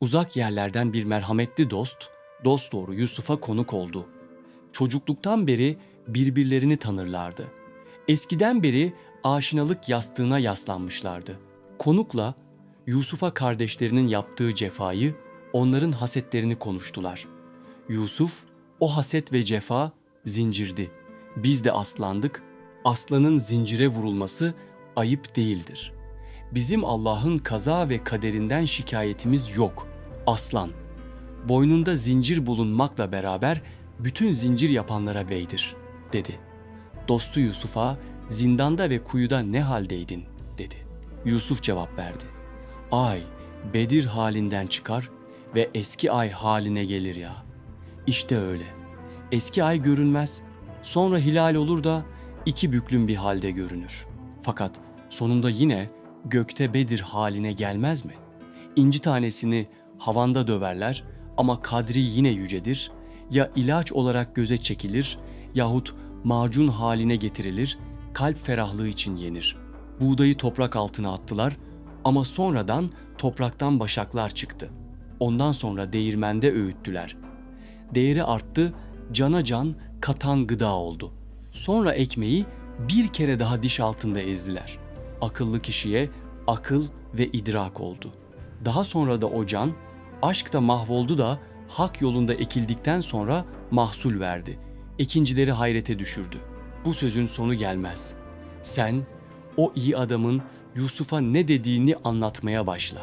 Uzak yerlerden bir merhametli dost, dost doğru Yusuf'a konuk oldu. Çocukluktan beri birbirlerini tanırlardı. Eskiden beri aşinalık yastığına yaslanmışlardı. Konukla Yusuf'a kardeşlerinin yaptığı cefayı, onların hasetlerini konuştular. Yusuf, o haset ve cefa zincirdi. Biz de aslandık. Aslanın zincire vurulması ayıp değildir. Bizim Allah'ın kaza ve kaderinden şikayetimiz yok. Aslan, boynunda zincir bulunmakla beraber bütün zincir yapanlara beydir, dedi. Dostu Yusuf'a zindanda ve kuyuda ne haldeydin, dedi. Yusuf cevap verdi. Ay, Bedir halinden çıkar ve eski ay haline gelir ya. İşte öyle. Eski ay görünmez, sonra hilal olur da iki büklüm bir halde görünür. Fakat sonunda yine gökte Bedir haline gelmez mi? İnci tanesini havanda döverler ama kadri yine yücedir. Ya ilaç olarak göze çekilir yahut macun haline getirilir, kalp ferahlığı için yenir. Buğdayı toprak altına attılar ama sonradan topraktan başaklar çıktı. Ondan sonra değirmende öğüttüler. Değeri arttı, cana can katan gıda oldu. Sonra ekmeği bir kere daha diş altında ezdiler. Akıllı kişiye akıl ve idrak oldu. Daha sonra da o can, aşkta mahvoldu da hak yolunda ekildikten sonra mahsul verdi. Ekincileri hayrete düşürdü. Bu sözün sonu gelmez. Sen o iyi adamın Yusuf'a ne dediğini anlatmaya başla.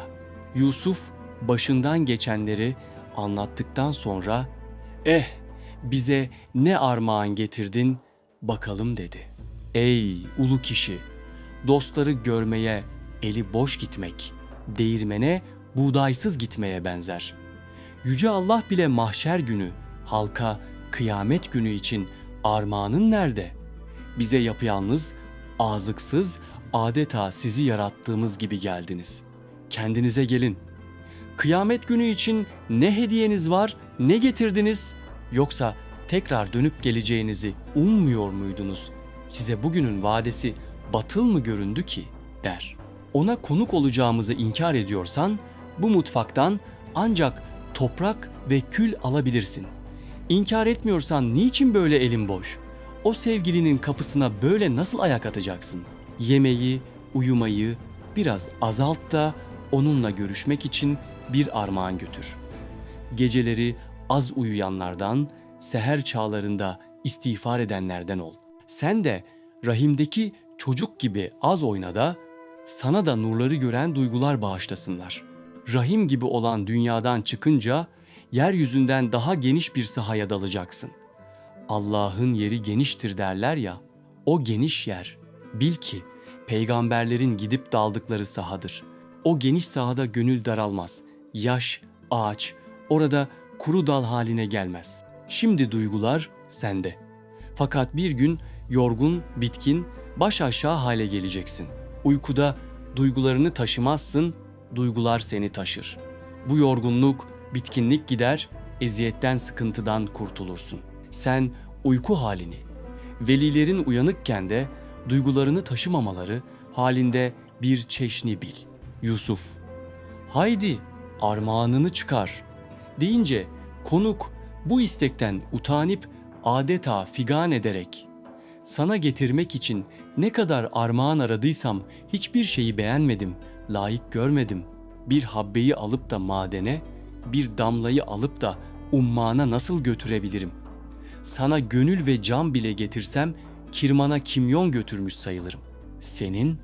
Yusuf başından geçenleri anlattıktan sonra "Eh, bize ne armağan getirdin bakalım." dedi. Ey ulu kişi, dostları görmeye eli boş gitmek, değirmene buğdaysız gitmeye benzer. Yüce Allah bile mahşer günü, halka kıyamet günü için armağanın nerede? Bize yapayalnız, ağzıksız, adeta sizi yarattığımız gibi geldiniz. Kendinize gelin. Kıyamet günü için ne hediyeniz var, ne getirdiniz? Yoksa tekrar dönüp geleceğinizi ummuyor muydunuz? Size bugünün vadesi batıl mı göründü ki?" der. Ona konuk olacağımızı inkar ediyorsan bu mutfaktan ancak toprak ve kül alabilirsin. İnkar etmiyorsan niçin böyle elin boş? O sevgilinin kapısına böyle nasıl ayak atacaksın? Yemeği, uyumayı biraz azalt da onunla görüşmek için bir armağan götür. Geceleri az uyuyanlardan, seher çağlarında istiğfar edenlerden ol. Sen de rahimdeki çocuk gibi az oyna da sana da nurları gören duygular bağışlasınlar. Rahim gibi olan dünyadan çıkınca yeryüzünden daha geniş bir sahaya dalacaksın. Allah'ın yeri geniştir derler ya, o geniş yer. Bil ki peygamberlerin gidip daldıkları sahadır. O geniş sahada gönül daralmaz. Yaş, ağaç orada kuru dal haline gelmez. Şimdi duygular sende. Fakat bir gün yorgun, bitkin, baş aşağı hale geleceksin. Uykuda duygularını taşımazsın, duygular seni taşır. Bu yorgunluk, bitkinlik gider, eziyetten, sıkıntıdan kurtulursun. Sen uyku halini, velilerin uyanıkken de duygularını taşımamaları halinde bir çeşni bil. Yusuf, haydi armağanını çıkar deyince konuk bu istekten utanip adeta figan ederek sana getirmek için ne kadar armağan aradıysam hiçbir şeyi beğenmedim, layık görmedim. Bir habbeyi alıp da madene, bir damlayı alıp da ummana nasıl götürebilirim? Sana gönül ve can bile getirsem kirmana kimyon götürmüş sayılırım. Senin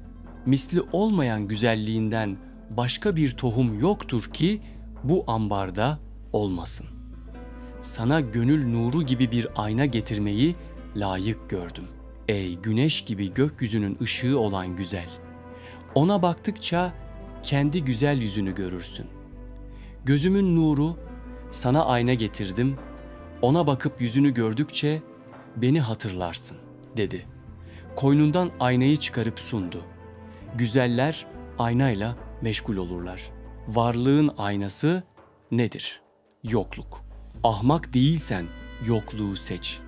misli olmayan güzelliğinden başka bir tohum yoktur ki bu ambarda olmasın. Sana gönül nuru gibi bir ayna getirmeyi layık gördüm. Ey güneş gibi gökyüzünün ışığı olan güzel. Ona baktıkça kendi güzel yüzünü görürsün. Gözümün nuru sana ayna getirdim. Ona bakıp yüzünü gördükçe beni hatırlarsın dedi. Koynundan aynayı çıkarıp sundu. Güzeller aynayla meşgul olurlar. Varlığın aynası nedir? Yokluk. Ahmak değilsen yokluğu seç.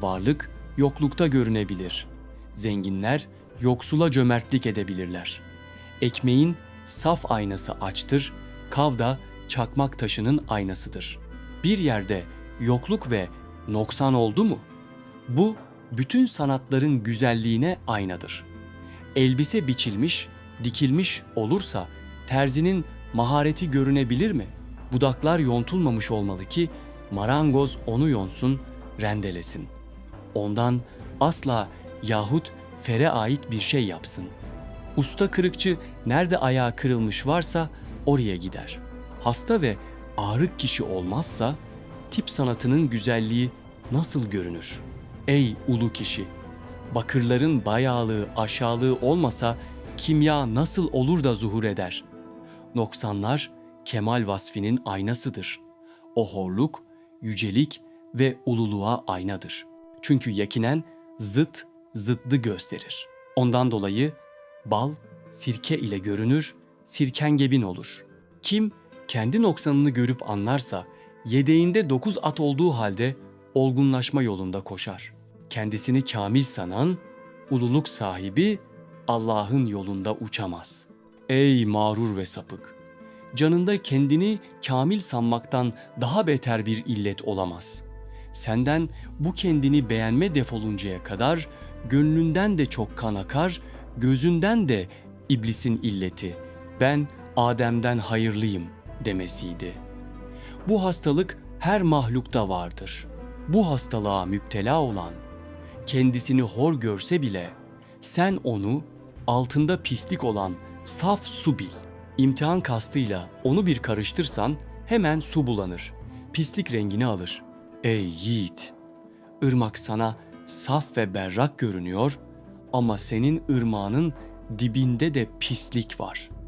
Varlık yoklukta görünebilir. Zenginler yoksula cömertlik edebilirler. Ekmeğin saf aynası açtır, kav da çakmak taşının aynasıdır. Bir yerde yokluk ve noksan oldu mu? Bu bütün sanatların güzelliğine aynadır. Elbise biçilmiş, dikilmiş olursa terzinin mahareti görünebilir mi? Budaklar yontulmamış olmalı ki marangoz onu yonsun, rendelesin. Ondan asla yahut fere ait bir şey yapsın. Usta kırıkçı nerede ayağı kırılmış varsa oraya gider. Hasta ve ağrık kişi olmazsa tip sanatının güzelliği nasıl görünür? Ey ulu kişi! Bakırların bayağılığı, aşağılığı olmasa kimya nasıl olur da zuhur eder? Noksanlar kemal vasfinin aynasıdır. O horluk, yücelik ve ululuğa aynadır. Çünkü yakinen zıt zıddı gösterir. Ondan dolayı bal sirke ile görünür, sirkengebin olur. Kim kendi noksanını görüp anlarsa yedeğinde dokuz at olduğu halde olgunlaşma yolunda koşar. Kendisini kamil sanan, ululuk sahibi Allah'ın yolunda uçamaz. Ey mağrur ve sapık! Canında kendini kamil sanmaktan daha beter bir illet olamaz. Senden bu kendini beğenme defoluncaya kadar gönlünden de çok kan akar, gözünden de iblisin illeti. Ben Adem'den hayırlıyım demesiydi. Bu hastalık her mahlukta vardır. Bu hastalığa müptela olan kendisini hor görse bile sen onu altında pislik olan saf su bil. İmtihan kastıyla onu bir karıştırsan hemen su bulanır. Pislik rengini alır. Ey yiğit! Irmak sana saf ve berrak görünüyor ama senin ırmağının dibinde de pislik var.''